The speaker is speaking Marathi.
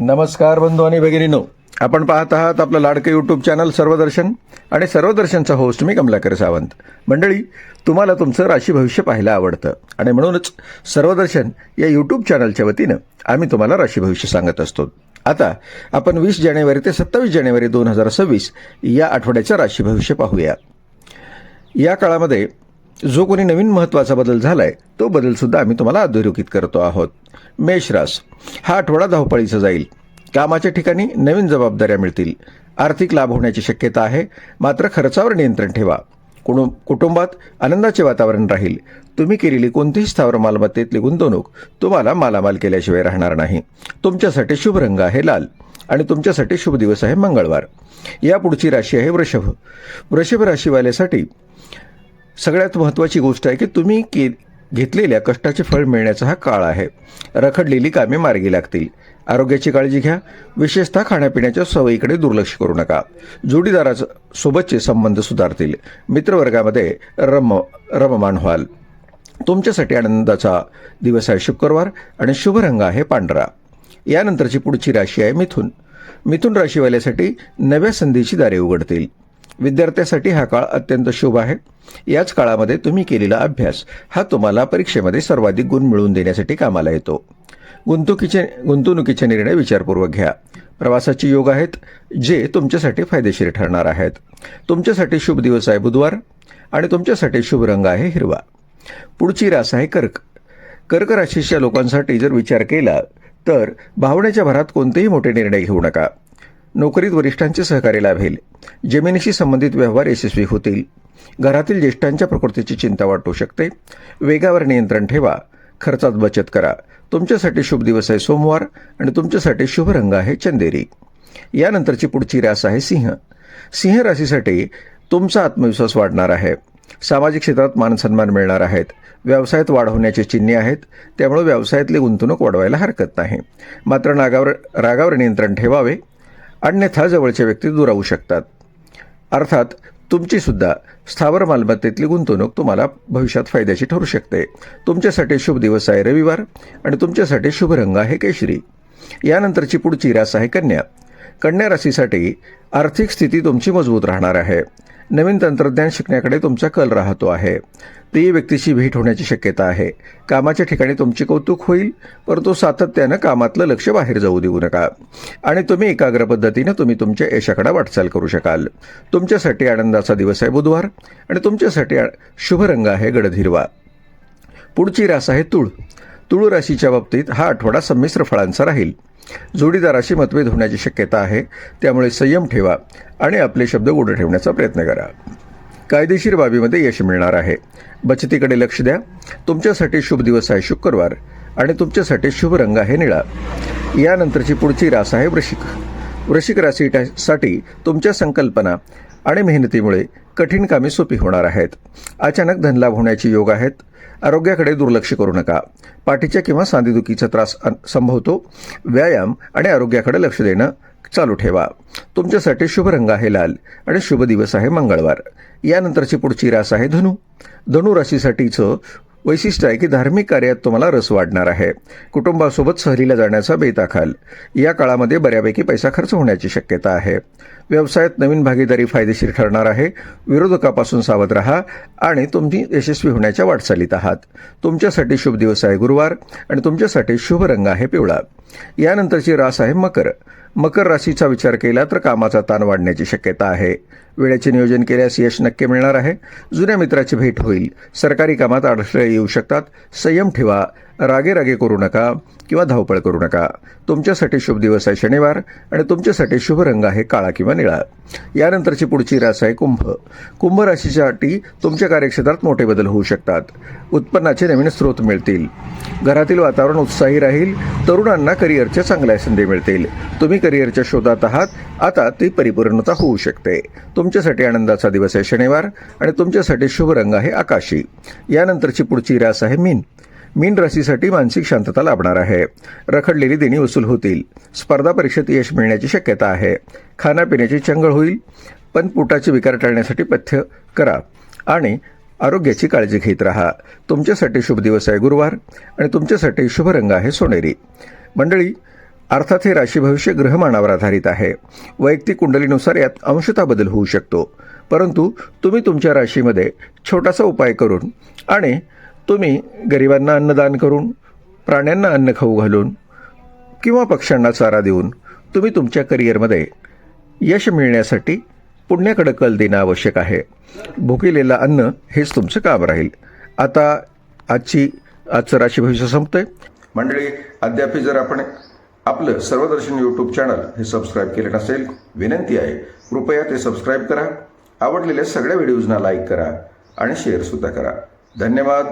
नमस्कार बंधू आणि भगिनीनो. आपण पाहत आहात आपलं लाडकं यूट्यूब चॅनल सर्वदर्शन आणि सर्वदर्शनचा होस्ट मी कमलाकर सावंत. मंडळी तुम्हाला तुमचं राशी भविष्य पाहायला आवडतं आणि म्हणूनच सर्वदर्शन या यूट्यूब चॅनलच्या वतीनं आम्ही तुम्हाला राशी भविष्य सांगत असतो. आता आपण वीस जानेवारी ते सत्तावीस जानेवारी दोन हजार सव्वीस या आठवड्याचं राशी भविष्य पाहूया. या काळामध्ये जो कोणी नवीन महत्त्वाचा बदल झालाय तो बदलसुद्धा आम्ही तुम्हाला अधोरेखित करतो आहोत. मेषरास हा आठवडा धावपळीचा जाईल. कामाच्या ठिकाणी नवीन जबाबदाऱ्या मिळतील. आर्थिक लाभ होण्याची शक्यता आहे. मात्र खर्चावर नियंत्रण ठेवा. कुणु कुटुंबात आनंदाचे वातावरण राहील. तुम्ही केलेली कोणतीही स्थावर मालमत्तेतली गुंतवणूक तुम्हाला मालामाल केल्याशिवाय राहणार नाही. तुमच्यासाठी शुभ रंग आहे लाल आणि तुमच्यासाठी शुभ दिवस आहे मंगळवार. या पुढची राशी आहे वृषभ. वृषभ राशीवाल्यासाठी सगळ्यात महत्त्वाची गोष्ट आहे की तुम्ही के घेतलेल्या कष्टाचे फळ मिळण्याचा हा काळ आहे. रखडलेली कामे मार्गी लागतील. आरोग्याची काळजी घ्या. विशेषतः खाण्यापिण्याच्या सवयीकडे दुर्लक्ष करू नका. जोडीदाराचं सोबतचे संबंध सुधारतील. मित्रवर्गामध्ये रम रममान व्हाल. तुमच्यासाठी आनंदाचा दिवस आहे शुक्रवार आणि शुभ रंग आहे पांढरा. यानंतरची पुढची राशी आहे मिथुन. मिथुन राशीवाल्यासाठी नव्या संधीची दारे उघडतील. विद्यार्थ्यासाठी हा काळ अत्यंत शुभ आहे. याच काळामध्ये तुम्ही केलेला अभ्यास हा तुम्हाला परीक्षेमध्ये सर्वाधिक गुण मिळवून देण्यासाठी कामाला येतो. गुंतवणुकीचे गुंतवणुकीचे निर्णय विचारपूर्वक घ्या. प्रवासाचे योग आहेत जे तुमच्यासाठी फायदेशीर ठरणार आहेत. तुमच्यासाठी शुभ दिवस आहे बुधवार आणि तुमच्यासाठी शुभ रंग आहे हिरवा. पुढची रास आहे कर्क. कर्क राशीच्या लोकांसाठी जर विचार केला तर भावनेच्या भरात कोणतेही मोठे निर्णय घेऊ नका. नोकरीत वरिष्ठांचे सहकार्य लाभेल. जमिनीशी संबंधित व्यवहार यशस्वी होतील. घरातील ज्येष्ठांच्या प्रकृतीची चिंता वाटू शकते. वेगावर नियंत्रण ठेवा. खर्चात बचत करा. तुमच्यासाठी शुभ दिवस आहे सोमवार आणि तुमच्यासाठी शुभ रंग आहे चंदेरी. यानंतरची पुढची रास आहे सिंह. सिंह राशीसाठी तुमचा आत्मविश्वास वाढणार आहे. सामाजिक क्षेत्रात मानसन्मान मिळणार आहेत. व्यवसायात वाढ होण्याची चिन्हे आहेत. त्यामुळे व्यवसायातली गुंतवणूक वाढवायला हरकत नाही. मात्र नागावर रागावर नियंत्रण ठेवावे. अन्यथा जवळच्या व्यक्ती दुरावू शकतात. अर्थात तुमचीसुद्धा स्थावर मालमत्तेतली गुंतवणूक तुम्हाला भविष्यात फायद्याची ठरू शकते. तुमच्यासाठी शुभ दिवस आहे रविवार आणि तुमच्यासाठी शुभ रंग आहे केशरी. यानंतरची पुढची रास आहे कन्या. कन्या राशीसाठी आर्थिक स्थिती तुमची मजबूत राहणार आहे. नवीन तंत्रज्ञान शिकण्याकडे तुमचा कल राहतो आहे. प्रिय व्यक्तीशी भेट होण्याची शक्यता आहे. कामाच्या ठिकाणी तुमचे कौतुक होईल परंतु सातत्यानं कामातलं लक्ष बाहेर जाऊ देऊ नका. आणि तुम्ही एकाग्र पद्धतीनं तुम्ही तुमच्या यशाकडे वाटचाल करू शकाल. तुमच्यासाठी आनंदाचा दिवस आहे बुधवार आणि तुमच्यासाठी शुभ रंग आहे गडधिरवा. हिरवा पुढची रास आहे तुळ. तुळू राशीच्या बाबतीत हा आठवडा संमिश्र फळांचा राहील. जोडीदाराशी मतभेद होण्याची शक्यता आहे त्यामुळे संयम ठेवा आणि आपले शब्द गोड ठेवण्याचा प्रयत्न करा. कायदेशीर बाबीमध्ये यश मिळणार आहे. बचतीकडे लक्ष द्या. तुमच्यासाठी शुभ दिवस आहे शुक्रवार आणि तुमच्यासाठी शुभ रंग आहे निळा. यानंतरची पुढची रास आहे वृशिक वृशिक राशीसाठी तुमच्या संकल्पना आणि मेहनतीमुळे कठीण कामे सोपी होणार आहेत. अचानक धनलाभ होण्याचे योग आहेत. आरोग्याकडे दुर्लक्ष करू नका. पाठीच्या किंवा सांधेदुखीचा त्रास संभवतो. व्यायाम आणि आरोग्याकडे लक्ष देणं चालू ठेवा. तुमच्यासाठी शुभ रंग आहे लाल आणि शुभ दिवस आहे मंगळवार. यानंतरची पुढची रास आहे धनु. धनु राशीसाठीचं वैशिष्ट्य आहे की धार्मिक कार्यात तुम्हाला रस वाढणार आहे. कुटुंबासोबत सहलीला जाण्याचा बेताखाल. या काळामध्ये बऱ्यापैकी पैसा खर्च होण्याची शक्यता आहे. व्यवसायात नवीन भागीदारी फायदेशीर ठरणार आहे. विरोधकापासून सावध राहा आणि तुम्ही यशस्वी होण्याच्या वाटचालीत आहात. तुमच्यासाठी शुभ दिवस आहे गुरुवार आणि तुमच्यासाठी शुभ रंग आहे पिवळा. यानंतरची रास आहे मकर. मकर राशीचा विचार केला तर कामाचा ताण वाढण्याची शक्यता आहे. वेळेचे नियोजन केल्यास यश नक्की मिळणार आहे. जुन्या मित्राची भेट होईल. सरकारी कामात अडथळे येऊ शकतात. संयम ठेवा. रागे रागे करू नका किंवा धावपळ करू नका. तुमच्यासाठी शुभ दिवस आहे शनिवार आणि तुमच्यासाठी शुभ रंग आहे काळा किंवा निळा. यानंतरची पुढची रास आहे कुंभ. कुंभ राशीसाठी तुमच्या कार्यक्षेत्रात मोठे बदल होऊ शकतात. उत्पन्नाचे नवीन स्रोत मिळतील. घरातील वातावरण उत्साही राहील. तरुणांना करिअरच्या चांगल्या संधी मिळतील. तुम्ही करिअरच्या शोधात आहात. आता ती परिपूर्णता होऊ शकते. तुमच्यासाठी आनंदाचा दिवस आहे शनिवार आणि तुमच्यासाठी शुभ रंग आहे आकाशी. यानंतरची पुढची रास आहे मीन. मीन राशीसाठी मानसिक शांतता लाभणार आहे. रखडलेली देणी वसूल होतील. स्पर्धा परीक्षेत यश मिळण्याची शक्यता आहे. खाण्यापिण्याची चंगळ होईल. पण पोटाचे विकार टाळण्यासाठी पथ्य करा आणि आरोग्याची काळजी घेत राहा. तुमच्यासाठी शुभ दिवस आहे गुरुवार आणि तुमच्यासाठी शुभ रंग आहे सोनेरी. मंडळी अर्थात हे राशी भविष्य ग्रहमानावर आधारित आहे. वैयक्तिक कुंडलीनुसार यात अंशता बदल होऊ शकतो. परंतु तुम्ही तुमच्या राशीमध्ये छोटासा उपाय करून आणि तुम्ही गरिबांना अन्नदान करून प्राण्यांना अन्न खाऊ घालून किंवा पक्ष्यांना चारा देऊन तुम्ही तुमच्या करिअरमध्ये यश मिळण्यासाठी पुण्याकडे कल देणं आवश्यक आहे. भुकेलेलं अन्न हेच तुमचं काम राहील. आता आजची आजचं राशी भविष्य संपतंय. मंडळी अद्याप जर आपण आपलं सर्वदर्शन यूट्यूब चॅनल हे सबस्क्राईब केलं नसेल विनंती आहे कृपया ते सबस्क्राईब करा. आवडलेल्या सगळ्या व्हिडिओजना लाईक करा आणि शेअरसुद्धा करा. धन्यवाद.